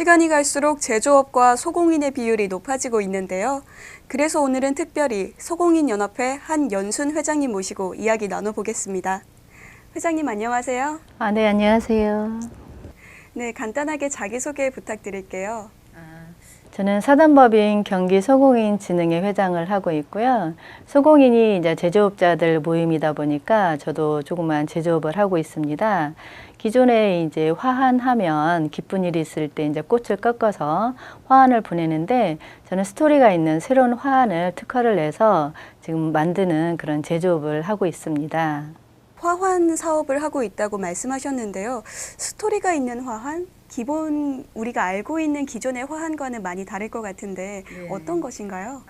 시간이 갈수록 제조업과 소공인의 비율이 높아지고 있는데요. 그래서 오늘은 특별히 소공인연합회 한연순 회장님 모시고 이야기 나눠보겠습니다. 회장님 안녕하세요. 아, 네, 안녕하세요. 네, 간단하게 자기소개 부탁드릴게요. 저는 사단법인 경기 소공인 진흥회 회장을 하고 있고요. 소공인이 이제 제조업자들 모임이다 보니까 저도 조그만 제조업을 하고 있습니다. 기존에 이제 화한하면 기쁜 일이 있을 때 이제 꽃을 꺾어서 화환을 보내는데 저는 스토리가 있는 새로운 화환을 특허를 내서 지금 만드는 그런 제조업을 하고 있습니다. 화환 사업을 하고 있다고 말씀하셨는데요. 스토리가 있는 화환? 기본 우리가 알고 있는 기존의 화환과는 많이 다를 것 같은데 어떤 것인가요?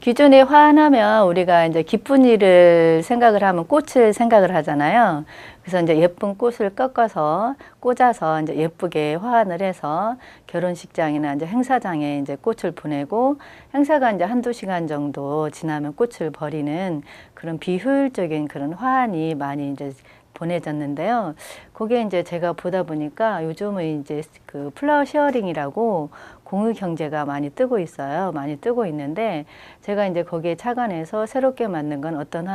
기존에 화환하면 우리가 이제 기쁜 일을 생각을 하면 꽃을 생각을 하잖아요. 그래서 이제 예쁜 꽃을 꺾어서 꽂아서 이제 예쁘게 화환을 해서 결혼식장이나 이제 행사장에 이제 꽃을 보내고 행사가 이제 한두 시간 정도 지나면 꽃을 버리는 그런 비효율적인 그런 화환이 많이 이제 보내졌는데요. 그게 이제 제가 보다 보니까 요즘은 이제 그 플라워 쉐어링이라고 공유 경제가 많이 뜨고 있어요. 많이 뜨고 있는데 제가 이제 거기에 착안해서 새롭게 만든 건 어떤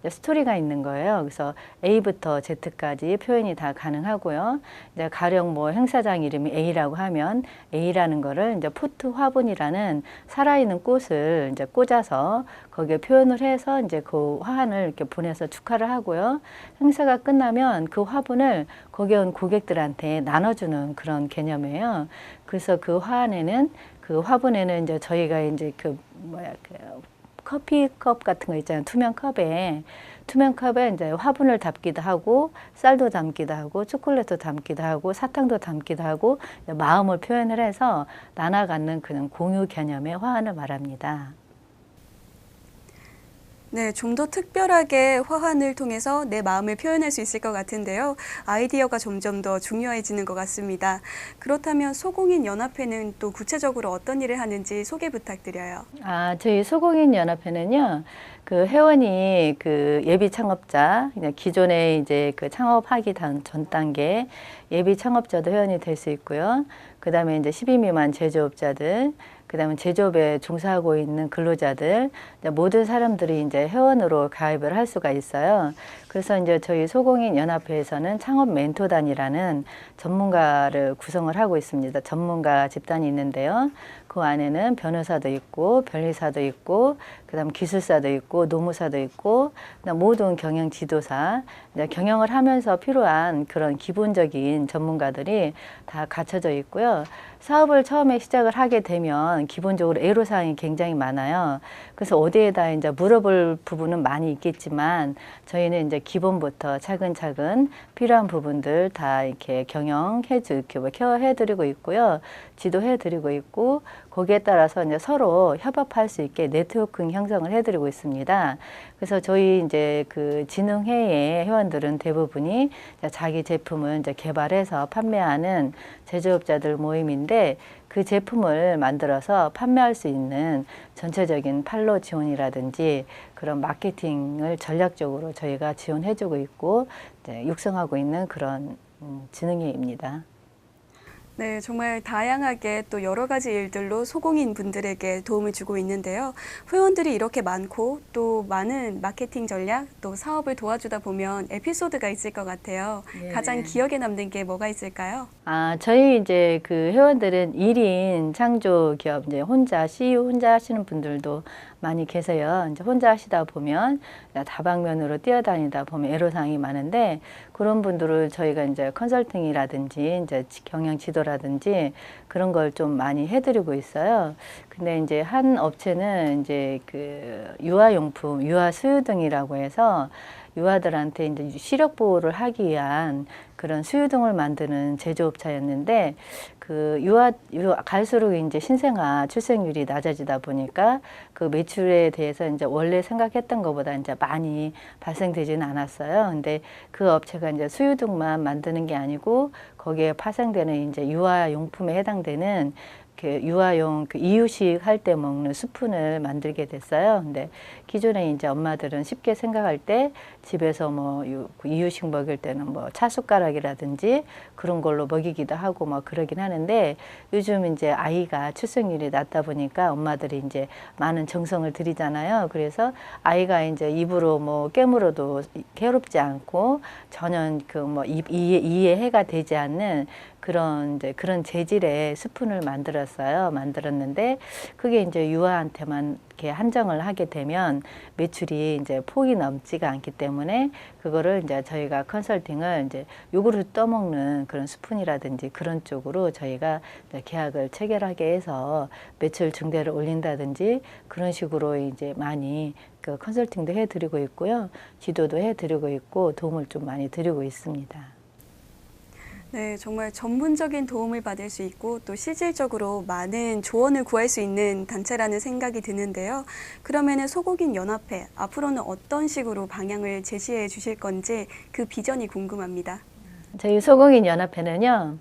이제 스토리가 있는 거예요. 그래서 A부터 Z까지 표현이 다 가능하고요. 이제 가령 뭐 행사장 이름이 A라고 하면 A라는 거를 이제 포트 화분이라는 살아있는 꽃을 이제 꽂아서 거기에 표현을 해서 이제 그 화환을 이렇게 보내서 축하를 하고요. 행사가 끝나면 그 화분을 거기 온 고객들한테 나눠주는 그런 개념이에요. 그래서 그 화환에는 그 화분에는 이제 저희가 이제 그 뭐야 그 커피컵 같은 거 있잖아요. 투명 컵에 투명 컵에 이제 화분을 담기도 하고 쌀도 담기도 하고 초콜릿도 담기도 하고 사탕도 담기도 하고 마음을 표현을 해서 나눠 갖는 그런 공유 개념의 화환을 말합니다. 네, 좀 더 특별하게 화환을 통해서 내 마음을 표현할 수 있을 것 같은데요. 아이디어가 점점 더 중요해지는 것 같습니다. 그렇다면 소공인 연합회는 또 구체적으로 어떤 일을 하는지 소개 부탁드려요. 아, 저희 소공인 연합회는요. 그 회원이 그 예비 창업자, 그냥 기존에 이제 그 창업하기 단- 전 단계 예비 창업자도 회원이 될 수 있고요. 그 다음에 이제 12 미만 제조업자들, 그 다음에 제조업에 종사하고 있는 근로자들, 모든 사람들이 이제 회원으로 가입을 할 수가 있어요. 그래서 이제 저희 소공인 연합회에서는 창업 멘토단이라는 전문가를 구성을 하고 있습니다. 전문가 집단이 있는데요. 그 안에는 변호사도 있고 변리사도 있고 그다음 기술사도 있고 노무사도 있고 모든 경영 지도사 경영을 하면서 필요한 그런 기본적인 전문가들이 다 갖춰져 있고요. 사업을 처음에 시작을 하게 되면 기본적으로 애로사항이 굉장히 많아요. 그래서 어디에다 이제 물어볼 부분은 많이 있겠지만 저희는 이제 기본부터 차근차근 필요한 부분들 다 이렇게 경영해 주, 이렇게 뭐 케어해드리고 있고요. 지도해드리고 있고 거기에 따라서 이제 서로 협업할 수 있게 네트워킹 형성을 해드리고 있습니다. 그래서 저희 이제 그 진흥회의 회원들은 대부분이 자기 제품을 이제 개발해서 판매하는 제조업자들 모임인데 그 제품을 만들어서 판매할 수 있는 전체적인 판로 지원이라든지 그런 마케팅을 전략적으로 저희가 지원해주고 있고 육성하고 있는 그런 음, 진흥회입니다. 네, 정말 다양하게 또 여러 가지 일들로 소공인 분들에게 도움을 주고 있는데요. 회원들이 이렇게 많고 또 많은 마케팅 전략 또 사업을 도와주다 보면 에피소드가 있을 것 같아요. 네. 가장 기억에 남는 게 뭐가 있을까요? 아, 저희 이제 그 회원들은 1인 창조 기업 이제 혼자 CEO 혼자 하시는 분들도 많이 계세요. 이제 혼자 하시다 보면 다방면으로 뛰어다니다 보면 애로사항이 많은데 그런 분들을 저희가 이제 컨설팅이라든지 이제 지- 경영 지도라든지 그런 걸 좀 많이 해드리고 있어요. 근데 이제 한 업체는 이제 그 유아용품, 유아 수유등이라고 해서 유아들한테 이제 시력 보호를 하기 위한 그런 수유등을 만드는 제조업체였는데 그 유아, 유 갈수록 이제 신생아 출생률이 낮아지다 보니까 그 매출에 대해서 이제 원래 생각했던 것보다 이제 많이 발생되지는 않았어요. 근데 그 업체가 이제 수유등만 만드는 게 아니고 거기에 파생되는 이제 유아 용품에 해당되는 이렇게 유아용 그 이유식 할 때 먹는 스푼을 만들게 됐어요. 근데 기존에 이제 엄마들은 쉽게 생각할 때 집에서 뭐 유- 그 이유식 먹일 때는 뭐 차숟가락이라든지 그런 걸로 먹이기도 하고 막 그러긴 하는데 요즘 이제 아이가 출생률이 낮다 보니까 엄마들이 이제 많은 정성을 들이잖아요. 그래서 아이가 이제 입으로 뭐 깨물어도 괴롭지 않고 전혀 그 뭐 이해, 이해해가 되지 않는 그런 이제 그런 재질의 스푼을 만들었어요. 만들었는데 그게 이제 유아한테만 이렇게 한정을 하게 되면 매출이 이제 폭이 넘지가 않기 때문에 그거를 이제 저희가 컨설팅을 이제 요구를 떠먹는 그런 스푼이라든지 그런 쪽으로 저희가 계약을 체결하게 해서 매출 증대를 올린다든지 그런 식으로 이제 많이 그 컨설팅도 해드리고 있고요. 지도도 해드리고 있고 도움을 좀 많이 드리고 있습니다. 네, 정말 전문적인 도움을 받을 수 있고 또 실질적으로 많은 조언을 구할 수 있는 단체라는 생각이 드는데요. 그러면은 소고긴 연합회 앞으로는 어떤 식으로 방향을 제시해 주실 건지 그 비전이 궁금합니다. 저희 소공인 연합회는요.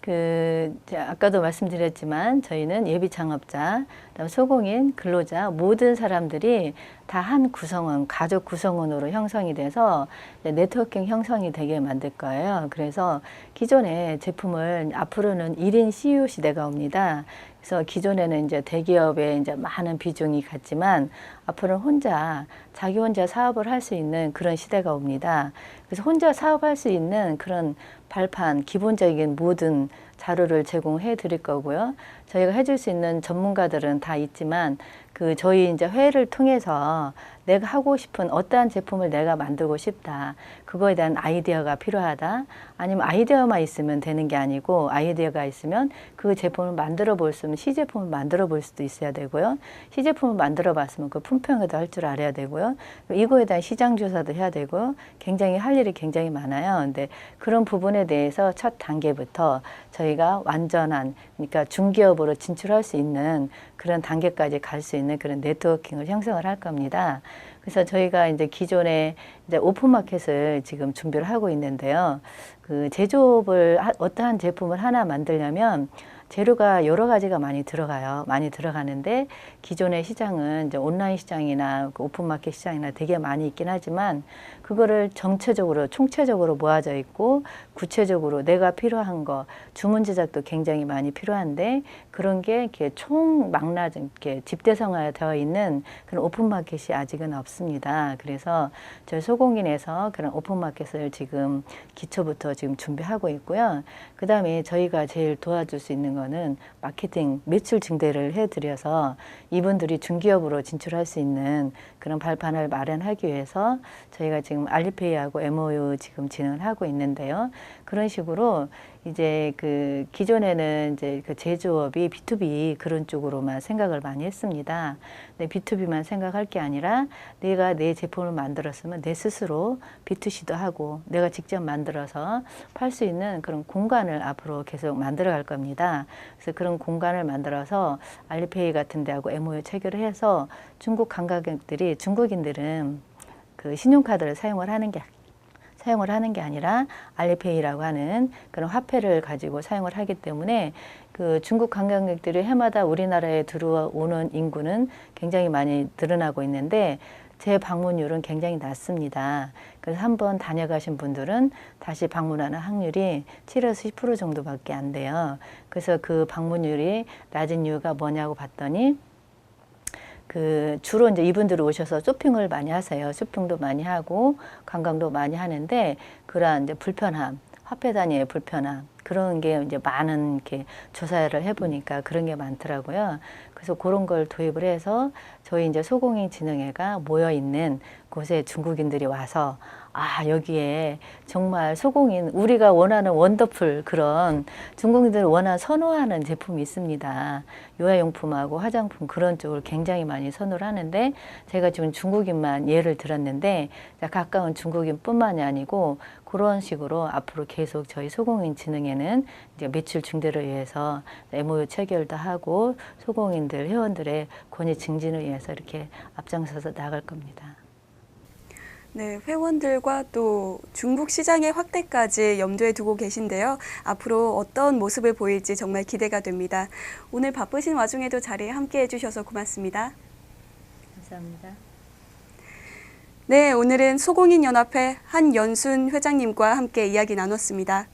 그 아까도 말씀드렸지만 저희는 예비 창업자, 그다음 소공인, 근로자 모든 사람들이 다 한 구성원, 가족 구성원으로 형성이 돼서 네트워킹 형성이 되게 만들 거예요. 그래서 기존의 제품을 앞으로는 1인 CEO 시대가 옵니다. 그래서 기존에는 이제 대기업에 이제 많은 비중이 갔지만 앞으로는 혼자 자기 혼자 사업을 할 수 있는 그런 시대가 옵니다. 그래서 혼자 사업할 수 있는 그런 발판 기본적인 모든 자료를 제공해 드릴 거고요. 저희가 해줄 수 있는 전문가들은 다 있지만 그 저희 이제 회의를 통해서 내가 하고 싶은 어떠한 제품을 내가 만들고 싶다. 그거에 대한 아이디어가 필요하다. 아니면 아이디어만 있으면 되는 게 아니고 아이디어가 있으면 그 제품을 만들어 볼 수 있으면 시제품을 만들어 볼 수도 있어야 되고요. 시제품을 만들어 봤으면 그 품평에도 할 줄 알아야 되고요. 이거에 대한 시장 조사도 해야 되고요. 굉장히 할 일이 굉장히 많아요. 근데 그런 부분에 대해서 첫 단계부터 저희가 완전한 그러니까 중기업으로 진출할 수 있는 그런 단계까지 갈 수 있는 그런 네트워킹을 형성을 할 겁니다. 그래서 저희가 이제 기존에 이제 오픈마켓을 지금 준비를 하고 있는데요. 그 제조업을 하- 어떠한 제품을 하나 만들려면 재료가 여러 가지가 많이 들어가요. 많이 들어가는데 기존의 시장은 이제 온라인 시장이나 그 오픈마켓 시장이나 되게 많이 있긴 하지만 그거를 정체적으로 총체적으로 모아져 있고 구체적으로 내가 필요한 거 주문 제작도 굉장히 많이 필요한데 그런 게 이렇게 총 망라 이렇게 집대성화 되어 있는 그런 오픈마켓이 아직은 없습니다. 그래서 저희 소공인에서 그런 오픈마켓을 지금 기초부터 지금 준비하고 있고요. 그 다음에 저희가 제일 도와줄 수 있는 거는 마케팅 매출 증대를 해드려서 이분들이 중기업으로 진출할 수 있는 그런 발판을 마련하기 위해서 저희가 지금 알리페이하고 MOU 지금 진행을 하고 있는데요. 그런 식으로 이제 그 기존에는 이제 그 제조업이 B2B 그런 쪽으로만 생각을 많이 했습니다. 근데 B2B만 생각할 게 아니라 내가 내 제품을 만들었으면 내 스스로 B2C도 하고 내가 직접 만들어서 팔 수 있는 그런 공간을 앞으로 계속 만들어 갈 겁니다. 그래서 그런 공간을 만들어서 알리페이 같은 데하고 MOU 체결을 해서 중국 관광객들이 중국인들은 그 신용카드를 사용을 하는 게 사용을 하는 게 아니라 알리페이라고 하는 그런 화폐를 가지고 사용을 하기 때문에 그 중국 관광객들이 해마다 우리나라에 들어오는 인구는 굉장히 많이 늘어나고 있는데 재 방문율은 굉장히 낮습니다. 그래서 한 번 다녀가신 분들은 다시 방문하는 확률이 7에서 10% 정도밖에 안 돼요. 그래서 그 방문율이 낮은 이유가 뭐냐고 봤더니 그 주로 이제 이분들이 오셔서 쇼핑을 많이 하세요. 쇼핑도 많이 하고 관광도 많이 하는데 그러한 이제 불편함, 화폐 단위의 불편함 그런 게 이제 많은 이렇게 조사를 해보니까 그런 게 많더라고요. 그래서 그런 걸 도입을 해서 저희 이제 소공인 진흥회가 모여 있는 곳에 중국인들이 와서 아 여기에 정말 소공인 우리가 원하는 원더풀 그런 중국인들이 원하는 선호하는 제품이 있습니다. 유아용품하고 화장품 그런 쪽을 굉장히 많이 선호를 하는데 제가 지금 중국인만 예를 들었는데 가까운 중국인뿐만이 아니고 그런 식으로 앞으로 계속 저희 소공인 진흥에는 이제 매출 증대를 위해서 MOU 체결도 하고 소공인들 회원들의 권위 증진을 위해서 이렇게 앞장서서 나갈 겁니다. 네, 회원들과 또 중국 시장의 확대까지 염두에 두고 계신데요. 앞으로 어떤 모습을 보일지 정말 기대가 됩니다. 오늘 바쁘신 와중에도 자리에 함께 해주셔서 고맙습니다. 감사합니다. 네, 오늘은 소공인 연합회 한연순 회장님과 함께 이야기 나눴습니다.